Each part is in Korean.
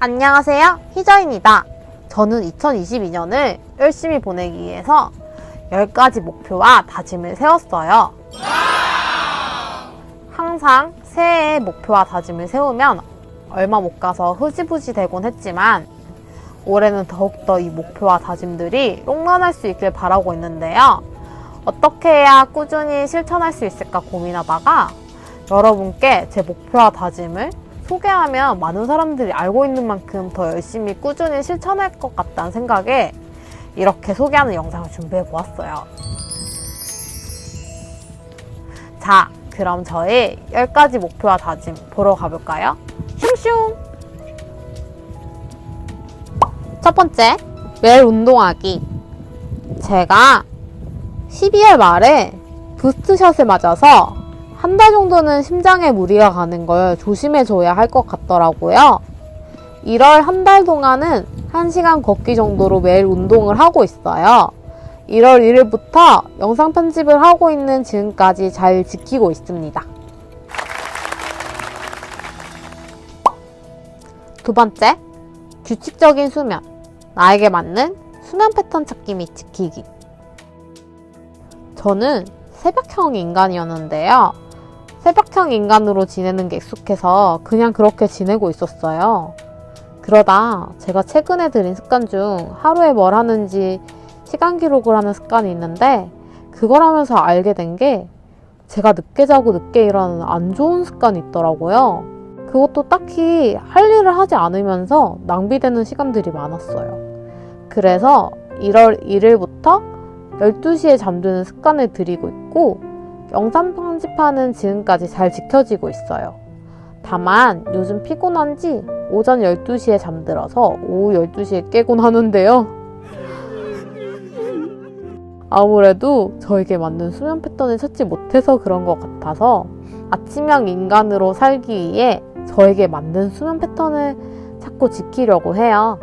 안녕하세요. 희저입니다. 저는 2022년을 열심히 보내기 위해서 10가지 목표와 다짐을 세웠어요. 항상 새해에 목표와 다짐을 세우면 얼마 못 가서 흐지부지 되곤 했지만 올해는 더욱더 이 목표와 다짐들이 롱런할 수 있길 바라고 있는데요. 어떻게 해야 꾸준히 실천할 수 있을까 고민하다가 여러분께 제 목표와 다짐을 소개하면 많은 사람들이 알고 있는 만큼 더 열심히 꾸준히 실천할 것 같다는 생각에 이렇게 소개하는 영상을 준비해 보았어요. 자, 그럼 저의 10가지 목표와 다짐 보러 가볼까요? 슝슝! 첫 번째, 매일 운동하기. 제가 12월 말에 부스트샷을 맞아서 한 달 정도는 심장에 무리가 가는 걸 조심해줘야 할 것 같더라고요. 1월 한 달 동안은 1시간 걷기 정도로 매일 운동을 하고 있어요. 1월 1일부터 영상 편집을 하고 있는 지금까지 잘 지키고 있습니다. 두 번째, 규칙적인 수면. 나에게 맞는 수면 패턴 찾기 및 지키기. 저는 새벽형 인간이었는데요. 새벽형 인간으로 지내는 게 익숙해서 그냥 그렇게 지내고 있었어요. 그러다 제가 최근에 들인 습관 중 하루에 뭘 하는지 시간 기록을 하는 습관이 있는데 그걸 하면서 알게 된 게 제가 늦게 자고 늦게 일어나는 안 좋은 습관이 있더라고요. 그것도 딱히 할 일을 하지 않으면서 낭비되는 시간들이 많았어요. 그래서 1월 1일부터 12시에 잠드는 습관을 들이고 있고 영상 편집하는 지금까지 잘 지켜지고 있어요. 다만 요즘 피곤한지 오전 12시에 잠들어서 오후 12시에 깨곤 하는데요. 아무래도 저에게 맞는 수면 패턴을 찾지 못해서 그런 것 같아서 아침형 인간으로 살기 위해 저에게 맞는 수면 패턴을 찾고 지키려고 해요.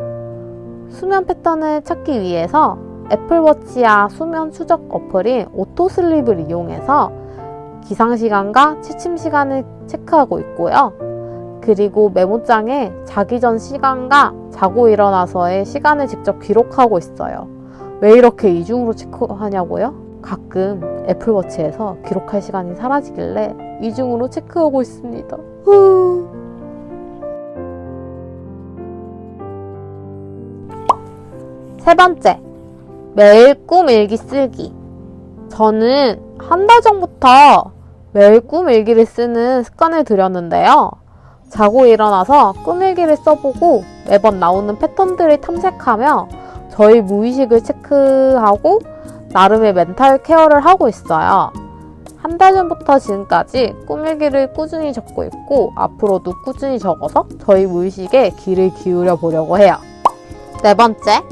수면 패턴을 찾기 위해서 애플워치와 수면 추적 어플인 오토슬립을 이용해서 기상시간과 취침시간을 체크하고 있고요. 그리고 메모장에 자기 전 시간과 자고 일어나서의 시간을 직접 기록하고 있어요. 왜 이렇게 이중으로 체크하냐고요? 가끔 애플워치에서 기록할 시간이 사라지길래 이중으로 체크하고 있습니다. 후. 세 번째, 매일 꿈 일기 쓰기. 저는 한 달 전부터 매일 꿈 일기를 쓰는 습관을 들였는데요. 자고 일어나서 꿈 일기를 써보고 매번 나오는 패턴들을 탐색하며 저희 무의식을 체크하고 나름의 멘탈 케어를 하고 있어요. 한 달 전부터 지금까지 꿈일기를 꾸준히 적고 있고 앞으로도 꾸준히 적어서 저희 무의식에 귀를 기울여 보려고 해요. 네 번째, 책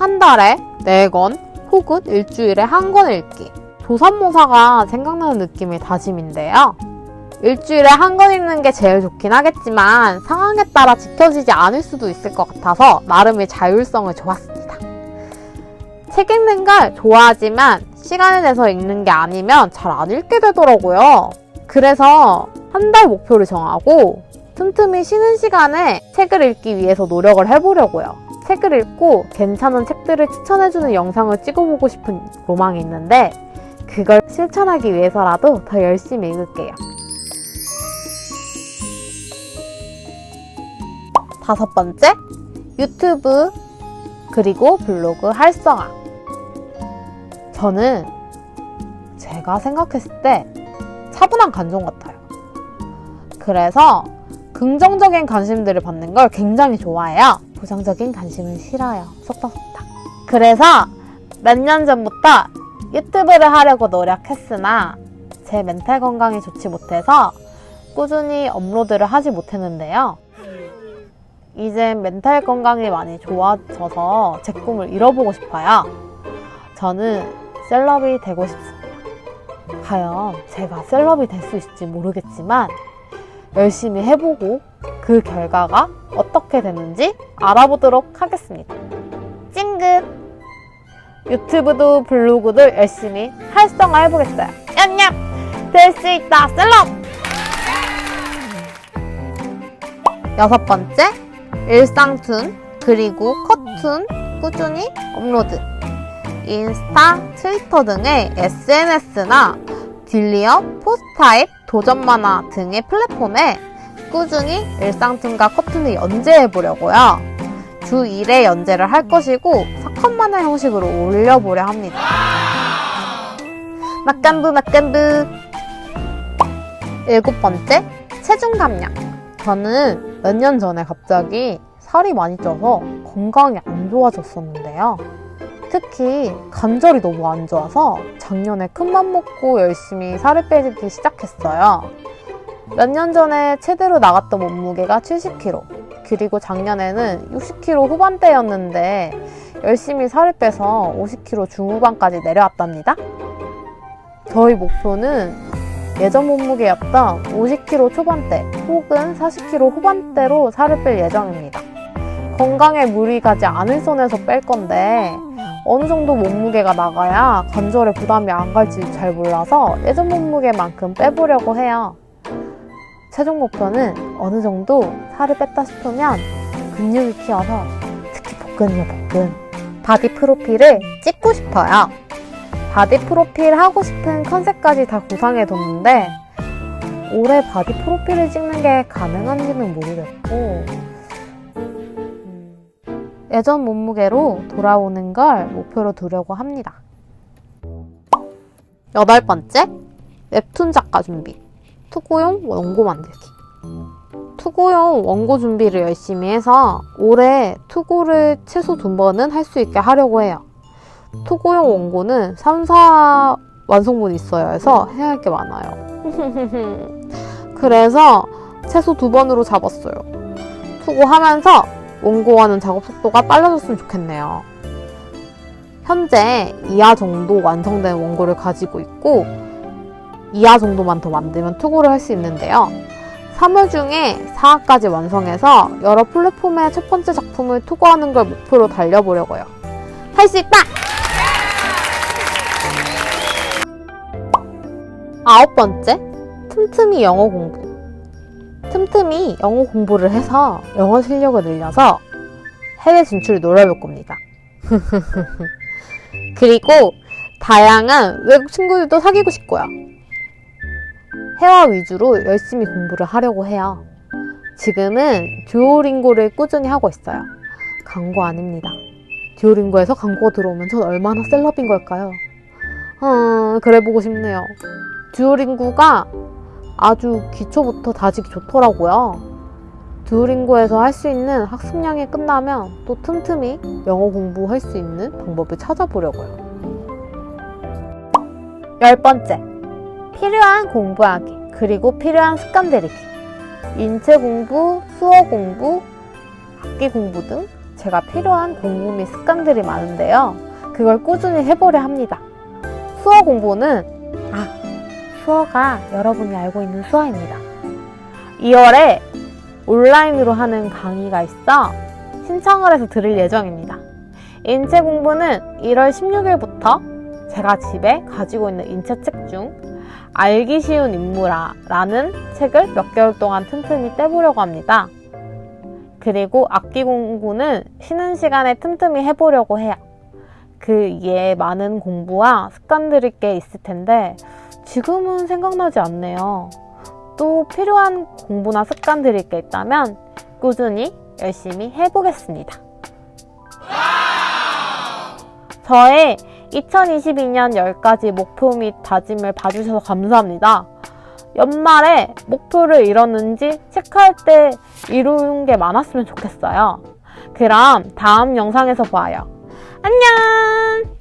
한 달에 네권 혹은 일주일에 한 권 읽기. 조삼모사가 생각나는 느낌의 다짐인데요. 일주일에 한 권 읽는 게 제일 좋긴 하겠지만 상황에 따라 지켜지지 않을 수도 있을 것 같아서 나름의 자율성을 좋았습니다. 책 읽는 걸 좋아하지만 시간을 내서 읽는 게 아니면 잘 안 읽게 되더라고요. 그래서 한 달 목표를 정하고 틈틈이 쉬는 시간에 책을 읽기 위해서 노력을 해보려고요. 책을 읽고 괜찮은 책들을 추천해주는 영상을 찍어보고 싶은 로망이 있는데 그걸 실천하기 위해서라도 더 열심히 읽을게요. 다섯 번째, 유튜브 그리고 블로그 활성화. 저는 제가 생각했을 때 차분한 감정 같아요. 그래서 긍정적인 관심들을 받는 걸 굉장히 좋아해요. 부정적인 관심은 싫어요. 속닥속닥. 그래서 몇 년 전부터 유튜브를 하려고 노력했으나 제 멘탈 건강이 좋지 못해서 꾸준히 업로드를 하지 못했는데요. 이제 멘탈 건강이 많이 좋아져서 제 꿈을 이뤄보고 싶어요. 저는 셀럽이 되고 싶습니다. 과연 제가 셀럽이 될 수 있을지 모르겠지만 열심히 해보고 그 결과가 어떻게 되는지 알아보도록 하겠습니다. 찡긋! 유튜브도 블로그도 열심히 활성화 해보겠어요. 냠냠! 될 수 있다, 셀럽! 여섯 번째, 일상툰, 그리고 컷툰 꾸준히 업로드. 인스타, 트위터 등의 SNS나 딜리어, 포스타입, 도전 만화 등의 플랫폼에 꾸준히 일상툰과 커튼을 연재해 보려고요. 주 1회 연재를 할 것이고 사건 만화 형식으로 올려보려 합니다. 막간부 막간부 일곱 번째 체중 감량 저는 몇 년 전에 갑자기 살이 많이 쪄서 건강이 안 좋아졌었는데요. 특히 관절이 너무 안 좋아서 작년에 큰맘 먹고 열심히 살을 빼기 시작했어요. 몇 년 전에 최대로 나갔던 몸무게가 70kg. 그리고 작년에는 60kg 후반대였는데 열심히 살을 빼서 50kg 중후반까지 내려왔답니다. 저희 목표는 예전 몸무게였던 50kg 초반대 혹은 40kg 후반대로 살을 뺄 예정입니다. 건강에 무리 가지 않을 선에서 뺄 건데 어느 정도 몸무게가 나가야 관절에 부담이 안 갈지 잘 몰라서 예전 몸무게만큼 빼보려고 해요. 최종 목표는 어느 정도 살을 뺐다 싶으면 근육이 키워서 특히 복근이요 복근 바디 프로필을 찍고 싶어요. 바디 프로필 하고 싶은 컨셉까지 다 구상해 뒀는데 올해 바디 프로필을 찍는 게 가능한지는 모르겠고 음, 예전 몸무게로 돌아오는 걸 목표로 두려고 합니다. 여덟 번째, 웹툰 작가 준비. 투고용 원고 만들기. 투고용 원고 준비를 열심히 해서 올해 투고를 최소 두 번은 할 수 있게 하려고 해요. 투고용 원고는 3, 4 완성본이 있어야 해서 해야 할 게 많아요. 그래서 최소 두 번으로 잡았어요. 투고하면서 원고하는 작업 속도가 빨라졌으면 좋겠네요. 현재 2화 정도 완성된 원고를 가지고 있고 2화 정도만 더 만들면 투고를 할 수 있는데요. 3월 중에 4화까지 완성해서 여러 플랫폼에 첫 번째 작품을 투고하는 걸 목표로 달려보려고요. 할 수 있다! 아홉 번째, 틈틈이 영어 공부. 틈틈이 영어 공부를 해서 영어 실력을 늘려서 해외 진출을 노려볼 겁니다. 그리고 다양한 외국 친구들도 사귀고 싶고요. 회화 위주로 열심히 공부를 하려고 해요. 지금은 듀오링고를 꾸준히 하고 있어요. 광고 아닙니다. 듀오링고에서 광고가 들어오면 전 얼마나 셀럽인 걸까요? 아, 그래 보고 싶네요. 듀오링고가 아주 기초부터 다지기 좋더라고요. 듀오링고에서 할 수 있는 학습량이 끝나면 또 틈틈이 영어 공부할 수 있는 방법을 찾아보려고요. 열 번째, 필요한 공부하기, 그리고 필요한 습관 들이기. 인체 공부, 수어 공부, 악기 공부 등 제가 필요한 공부 및 습관들이 많은데요. 그걸 꾸준히 해보려 합니다. 수어 공부는, 아, 수어가 여러분이 알고 있는 수어입니다. 2월에 온라인으로 하는 강의가 있어 신청을 해서 들을 예정입니다. 인체 공부는 1월 16일부터 제가 집에 가지고 있는 인체 책 중 알기 쉬운 인물아라는 책을 몇 개월 동안 틈틈이 떼보려고 합니다. 그리고 악기 공부는 쉬는 시간에 틈틈이 해보려고 해요. 그 이에 많은 공부와 습관들이 꽤 있을 텐데 지금은 생각나지 않네요. 또 필요한 공부나 습관들이 게 있다면 꾸준히 열심히 해보겠습니다. 저의 2022년 10가지 목표 및 다짐을 봐주셔서 감사합니다. 연말에 목표를 이뤘는지 체크할 때 이룬 게 많았으면 좋겠어요. 그럼 다음 영상에서 봐요. 안녕!